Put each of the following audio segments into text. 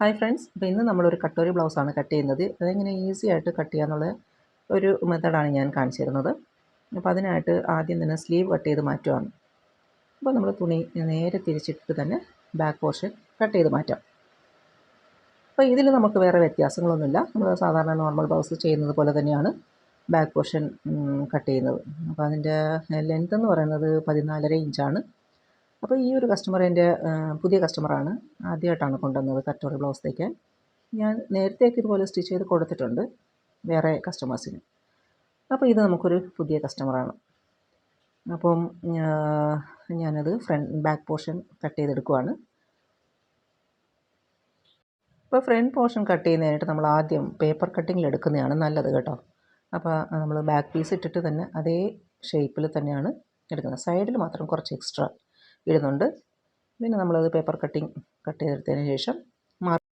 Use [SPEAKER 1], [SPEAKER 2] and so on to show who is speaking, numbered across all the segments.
[SPEAKER 1] Hi friends അപ്പോൾ ഇന്ന് നമ്മളൊരു കട്ടോരി ബ്ലൗസാണ് കട്ട് ചെയ്യുന്നത്. അതെങ്ങനെ ഈസി ആയിട്ട് കട്ട് ചെയ്യാന്നുള്ള ഒരു മെത്തഡാണ് ഞാൻ കാണിച്ചു തരുന്നത് അപ്പോൾ അതിനായിട്ട് ആദ്യം തന്നെ സ്ലീവ് കട്ട് ചെയ്ത് മാറ്റുകയാണ് അപ്പോൾ നമ്മൾ തുണി നേരെ തിരിച്ചിട്ട് തന്നെ ബാക്ക് പോർഷൻ കട്ട് ചെയ്ത് മാറ്റാം. അപ്പോൾ ഇതിൽ നമുക്ക് വേറെ വ്യത്യാസങ്ങളൊന്നുമില്ല. നമ്മൾ സാധാരണ നോർമൽ ബ്ലൗസ് ചെയ്യുന്നത് പോലെ തന്നെയാണ് ബാക്ക് പോർഷൻ കട്ട് ചെയ്യുന്നത്. അപ്പോൾ അതിന്റെ ലെങ്ത് എന്ന് പറയുന്നത് പതിനാലര ഇഞ്ചാണ് അപ്പോൾ ഈ ഒരു കസ്റ്റമർ എന്റെ പുതിയ കസ്റ്റമറാണ് ആദ്യമായിട്ടാണ് കൊണ്ടുവന്നത് കറ്റോറി ബ്ലൗസ് തയ്ക്കാൻ ഞാൻ നേരത്തെയൊക്കെ ഇതുപോലെ സ്റ്റിച്ച് ചെയ്ത് കൊടുത്തിട്ടുണ്ട് വേറെ കസ്റ്റമേഴ്സിന് അപ്പോൾ ഇത് നമുക്കൊരു പുതിയ കസ്റ്റമറാണ് അപ്പം ഞാനത് ഫ്രണ്ട് ബാക്ക് പോർഷൻ കട്ട് ചെയ്തെടുക്കുവാണ്. അപ്പോൾ ഫ്രണ്ട് പോർഷൻ കട്ട് ചെയ്യുന്നതിനായിട്ട് നമ്മൾ ആദ്യം പേപ്പർ കട്ടിങ്ങിൽ എടുക്കുന്നതാണ് നല്ലത് കേട്ടോ. അപ്പോൾ നമ്മൾ ബാക്ക് പീസ് ഇട്ടിട്ട് തന്നെ അതേ ഷേപ്പിൽ തന്നെയാണ് എടുക്കുന്നത്. സൈഡിൽ മാത്രം കുറച്ച് എക്സ്ട്രാ ഇടുന്നുണ്ട്. പിന്നെ നമ്മളത് പേപ്പർ കട്ടിങ് കട്ട് ചെയ്തെടുത്തതിന് ശേഷം മാർക്ക്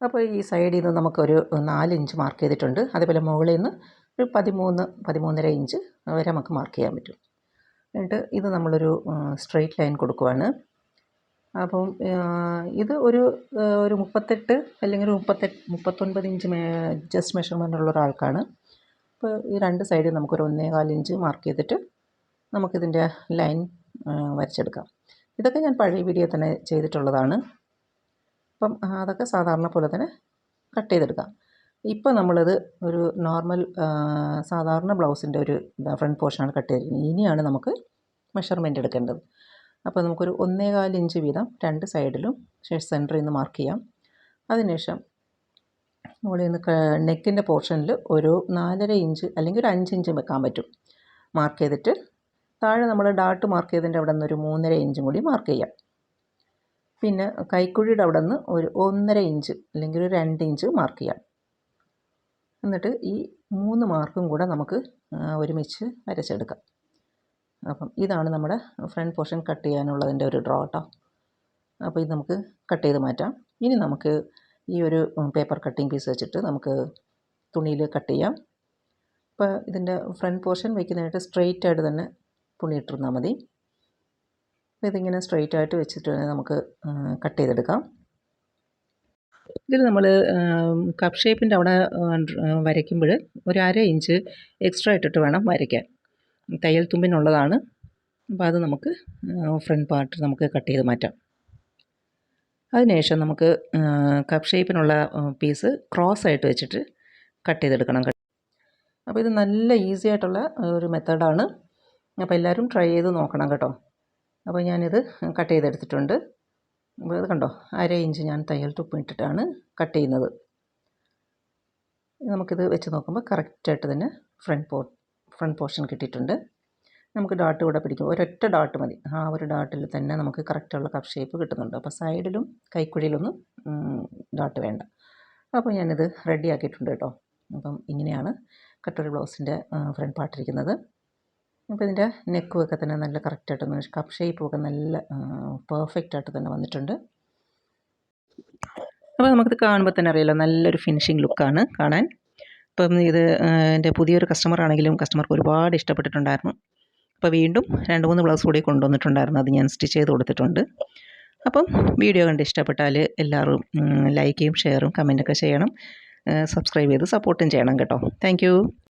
[SPEAKER 1] അപ്പോൾ ഈ സൈഡിൽ നിന്ന് നമുക്കൊരു നാല് ഇഞ്ച് മാർക്ക് ചെയ്തിട്ടുണ്ട്. അതേപോലെ മുകളിൽ നിന്ന് ഒരു പതിമൂന്ന് പതിമൂന്നര ഇഞ്ച് വരെ നമുക്ക് മാർക്ക് ചെയ്യാൻ പറ്റും. എന്നിട്ട് ഇത് നമ്മളൊരു സ്ട്രെയിറ്റ് ലൈൻ കൊടുക്കുവാണ്. അപ്പം ഇത് ഒരു ഒരു മുപ്പത്തെട്ട് അല്ലെങ്കിൽ ഒരു മുപ്പത്തെട്ട് മുപ്പത്തൊൻപത് ഇഞ്ച് മേ ജസ്റ്റ് മെഷർമെന്റ് ഉള്ള ഒരാൾക്കാണ്. അപ്പോൾ ഈ രണ്ട് സൈഡിൽ നമുക്കൊരു ഒന്നേകാൽ ഇഞ്ച് മാർക്ക് ചെയ്തിട്ട് നമുക്കിതിന്റെ ലൈൻ വരച്ചെടുക്കാം. ഇതൊക്കെ ഞാൻ പഴയ വീഡിയോ തന്നെ ചെയ്തിട്ടുള്ളതാണ്. അപ്പം അതൊക്കെ സാധാരണ പോലെ തന്നെ കട്ട് ചെയ്തെടുക്കാം. ഇപ്പോൾ നമ്മളത് ഒരു നോർമൽ സാധാരണ ബ്ലൗസിന്റെ ഒരു ഫ്രണ്ട് പോർഷനാണ് കട്ട് ചെയ്തിരിക്കുന്നത്. ഇനിയാണ് നമുക്ക് മെഷർമെന്റ് എടുക്കേണ്ടത്. അപ്പോൾ നമുക്കൊരു ഒന്നേകാൽ ഇഞ്ച് വീതം രണ്ട് സൈഡിലും ശേഷം സെന്ററിൽ നിന്ന് മാർക്ക് ചെയ്യാം. അതിനുശേഷം മുകളിൽ നിന്ന് നെക്കിന്റെ പോർഷനിൽ ഒരു നാലര ഇഞ്ച് അല്ലെങ്കിൽ ഒരു അഞ്ച് ഇഞ്ച് വെക്കാൻ പറ്റും. മാർക്ക് ചെയ്തിട്ട് താഴെ നമ്മൾ ഡാട്ട് മാർക്ക് ചെയ്തതിന്റെ അവിടെ നിന്ന് ഒരു മൂന്നര ഇഞ്ചും കൂടി മാർക്ക് ചെയ്യാം. പിന്നെ കൈക്കുഴിയുടെ അവിടെ നിന്ന് ഒരു ഒന്നര ഇഞ്ച് അല്ലെങ്കിൽ ഒരു രണ്ട് ഇഞ്ച് മാർക്ക് ചെയ്യാം. എന്നിട്ട് ഈ മൂന്ന് മാർക്കും കൂടെ നമുക്ക് ഒരുമിച്ച് വരച്ചെടുക്കാം. അപ്പം ഇതാണ് നമ്മുടെ ഫ്രണ്ട് പോർഷൻ കട്ട് ചെയ്യാനുള്ളതിന്റെ ഒരു ഡ്രോ കേട്ടോ അപ്പോൾ ഇത് നമുക്ക് കട്ട് ചെയ്ത് മാറ്റാം. ഇനി നമുക്ക് ഈ ഒരു പേപ്പർ കട്ടിങ് പീസ് വെച്ചിട്ട് നമുക്ക് തുണിയിൽ കട്ട് ചെയ്യാം. അപ്പോൾ ഇതിന്റെ ഫ്രണ്ട് പോർഷൻ വയ്ക്കുന്നതായിട്ട് സ്ട്രെയിറ്റ് ആയിട്ട് തന്നെ തുണി ഇട്ടിരുന്നാൽ മതി. ഇതിങ്ങനെ സ്ട്രെയിറ്റ് ആയിട്ട് വെച്ചിട്ട് നമുക്ക് കട്ട് ചെയ്തെടുക്കാം. ഇതിൽ നമ്മൾ കപ്പ് ഷേപ്പിന്റെ അവിടെ വരയ്ക്കുമ്പോൾ ഒരു അര ഇഞ്ച് എക്സ്ട്രാ ഇട്ടിട്ട് വേണം വരയ്ക്കാൻ. തയ്യൽ തുമ്പിനുള്ളതാണ്. അപ്പോൾ അത് നമുക്ക് ഫ്രണ്ട് പാർട്ട് നമുക്ക് കട്ട് ചെയ്ത് മാറ്റാം. അതിനുശേഷം നമുക്ക് കപ്പ് ഷേപ്പിനുള്ള പീസ് ക്രോസ് ആയിട്ട് വെച്ചിട്ട് കട്ട് ചെയ്തെടുക്കണം. അപ്പോൾ ഇത് നല്ല ഈസി ആയിട്ടുള്ള ഒരു മെത്തേഡാണ് അപ്പോൾ എല്ലാവരും ട്രൈ ചെയ്ത് നോക്കണം കേട്ടോ. അപ്പോൾ ഞാനിത് കട്ട് ചെയ്തെടുത്തിട്ടുണ്ട്. അപ്പോൾ ഇത് കണ്ടോ? അര ഇഞ്ച് ഞാൻ തയ്യൽ തുപ്പ് ഇട്ടിട്ടാണ് കട്ട് ചെയ്യുന്നത്. നമുക്കിത് വെച്ച് നോക്കുമ്പോൾ കറക്റ്റായിട്ട് തന്നെ ഫ്രണ്ട് പോ ഫ്രണ്ട് പോർഷൻ കിട്ടിയിട്ടുണ്ട്. നമുക്ക് ഡാട്ട് കൂടെ പിടിക്കും. ഒരൊറ്റ ഡാട്ട് മതി. ആ ഒരു ഡാട്ടിൽ തന്നെ നമുക്ക് കറക്റ്റുള്ള കപ്പ് ഷേപ്പ് കിട്ടുന്നുണ്ട്. അപ്പോൾ സൈഡിലും കൈക്കുഴിയിലൊന്നും ഡാട്ട് വേണ്ട. അപ്പോൾ ഞാനിത് റെഡി ആക്കിയിട്ടുണ്ട് കേട്ടോ. അപ്പം ഇങ്ങനെയാണ് കട്ടറി ബ്ലൗസിന്റെ ഫ്രണ്ട് പാർട്ടിരിക്കുന്നത് അപ്പോൾ ഇതിന്റെ നെക്കും ഒക്കെ തന്നെ നല്ല കറക്റ്റായിട്ട് കപ്പ് ഷേപ്പ് ഒക്കെ നല്ല പെർഫെക്റ്റ് ആയിട്ട് തന്നെ വന്നിട്ടുണ്ട്. അപ്പോൾ നമുക്കിത് കാണുമ്പോൾ തന്നെ അറിയാലോ നല്ലൊരു ഫിനിഷിങ് ലുക്കാണ് കാണാൻ. അപ്പം ഇത് എന്റെ പുതിയൊരു കസ്റ്റമർ ആണെങ്കിലും കസ്റ്റമർക്ക് ഒരുപാട് ഇഷ്ടപ്പെട്ടിട്ടുണ്ടായിരുന്നു. അപ്പോൾ വീണ്ടും രണ്ട് മൂന്ന് ബ്ലൗസ് കൂടി കൊണ്ടുവന്നിട്ടുണ്ടായിരുന്നു അത് ഞാൻ സ്റ്റിച്ച് ചെയ്ത് കൊടുത്തിട്ടുണ്ട്. അപ്പം വീഡിയോ കണ്ട് ഇഷ്ടപ്പെട്ടാൽ എല്ലാവരും ലൈക്കും ഷെയറും കമന്റൊക്കെ ചെയ്യണം. സബ്സ്ക്രൈബ് ചെയ്ത് സപ്പോർട്ടും ചെയ്യണം കേട്ടോ. താങ്ക്